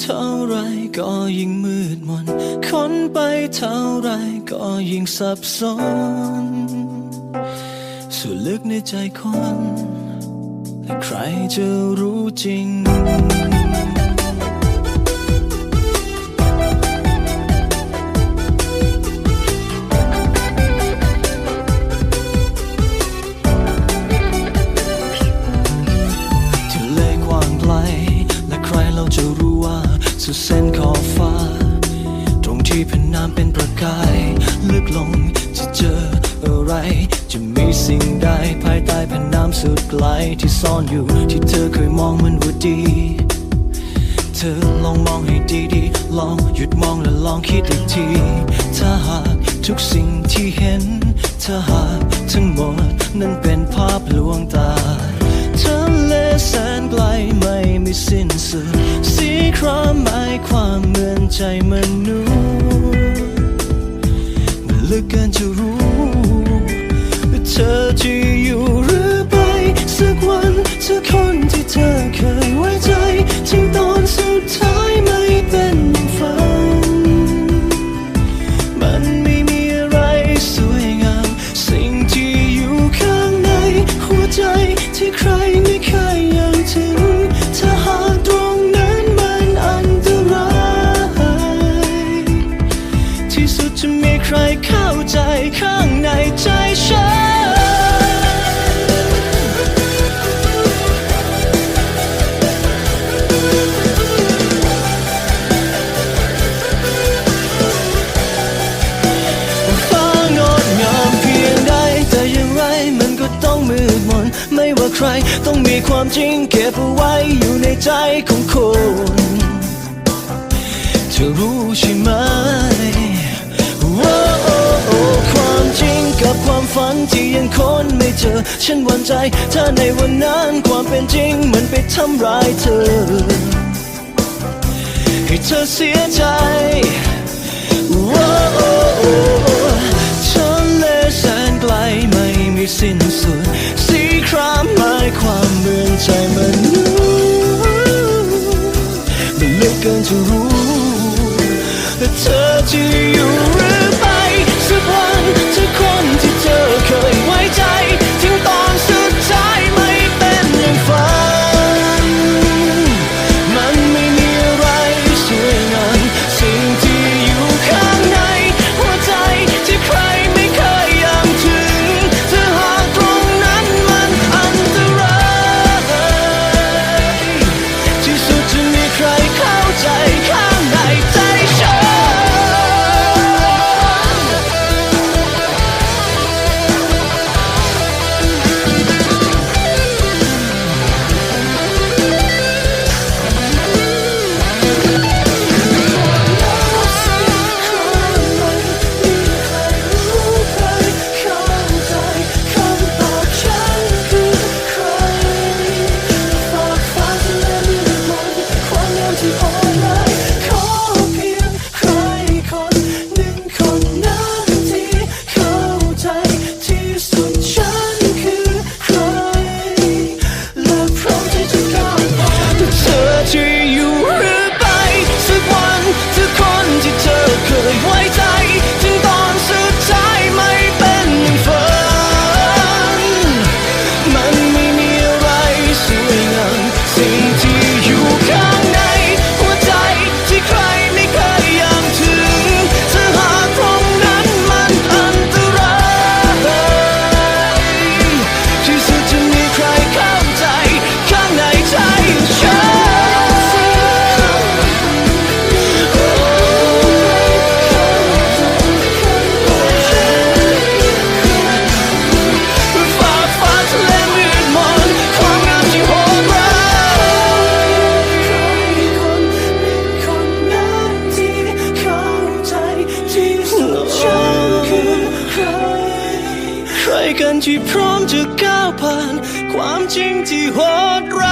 เท่าไรก็ยิ่งมืดมน ค้นไปเท่าไรก็ยิ่งสับสนส่วนลึกในใจคนและใครจะรู้จริง สุดเส้นขอบฟ้า ตรงที่เป็นน้ำเป็นประกาย ลึกลงจะเจออะไร จะมีสิ่งใดภายใต้แผ่นน้ำสุดไกลที่ซ่อนอยู่ที่เธอเคยมองมันว่าดี เธอลองมองให้ดีๆ ลองหยุดมองและลองคิดอีกที ถ้าหากทุกสิ่งที่เห็น ถ้าหากทั้งหมดนั้นเป็นภาพลวงตา แสนไกลไม่มีสิ้นสุดสีครามหมายความเหมือนใจมนุษย์มันลึกเกินจะรู้ว่าเธอจะอยู่หรือไป สักวันเธอคนที่เธอเคย ต้องมีความจริงเก็บเอาไว้อยู่ในใจของคนเธอรู้ใช่ไหมว่าความจริงกับความฝันที่ยังคนไม่เจอ ฉันหวั่นใจ ถ้าในวันนั้นความเป็นจริงมันไปทำร้ายเธอ ให้เธอเสียใจามหมายความเมืองใจมันรู้มันลึกเกินจะรู้ กันที่พร้อมจะก้าวผ่าน ความจริงที่โหดร้าย